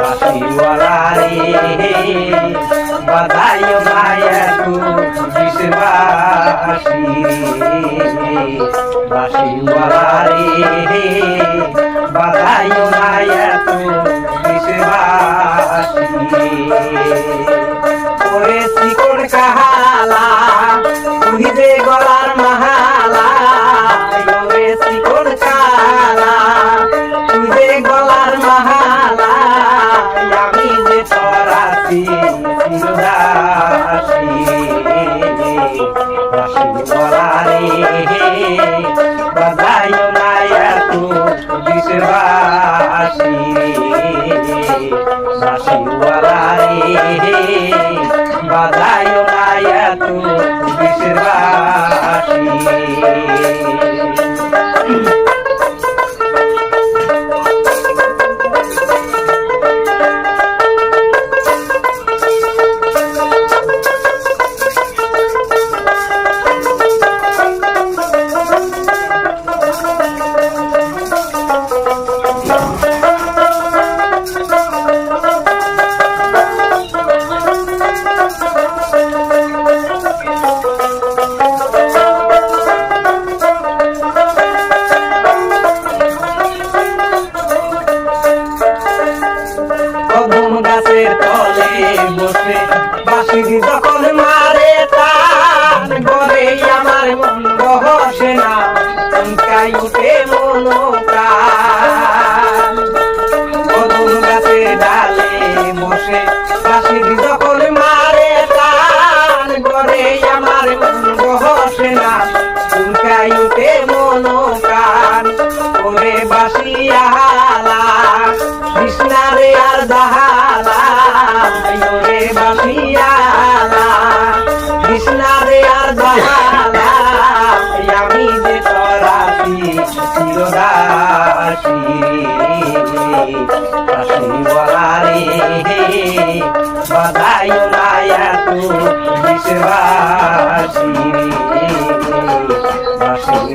বাসিওয়ালা রে বাধাই মায়া তু বিশ্বাসী রে বাসিওয়ালা রে চিরদাসি বলারে বাজাইও না এত বিশ্ববাসী রাশি বলারে বাজাইও না এত বিশ্ববাসী গাছের তলে বসে। বাঁশি যখন মারে তার গরে আমার মন বসে না। চমকাই উঠে মন কদম গাছের ডালে বসে বাঁশি যখন মারে তার গরে আমার মন বসে না। চমকাই উঠে মন ওরে বাসিয়ালা কৃষ্ণারে আর দাহালা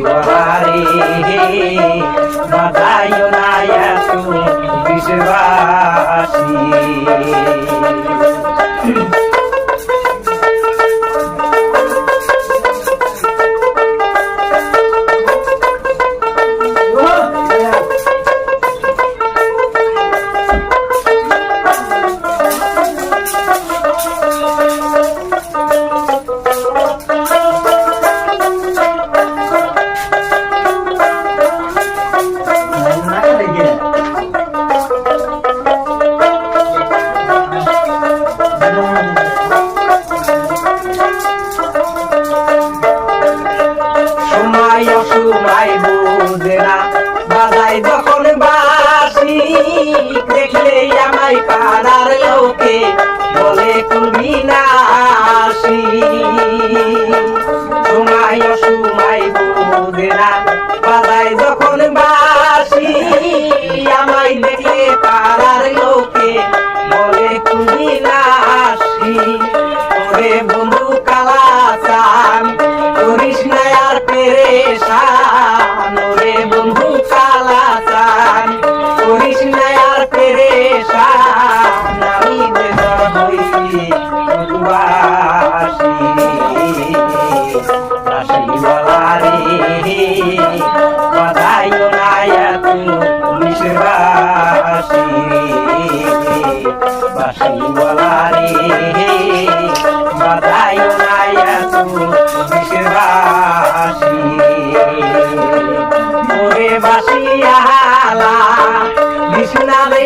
বলারে না এত বিশ্ববাসী সময় অসময় বুঝে না। বাজাই যখন বাসি, দেখলে আমায় পাড়ার লোকে বলে কুলবি নাসি সময় অসময় বুঝে না। বাজাই যখন বাসি, আমায় দেখলে পাড়ার আর পেরেশান ওরে বন্ধু কালা চান করিস না আর পেরেশান, আমি যে হইছি বাসি রাশি বলারে বাধাইও না এত মিশবাসি বাসি বলারে বাধাইও না এত বিশ্ববাসী ওরে Mama,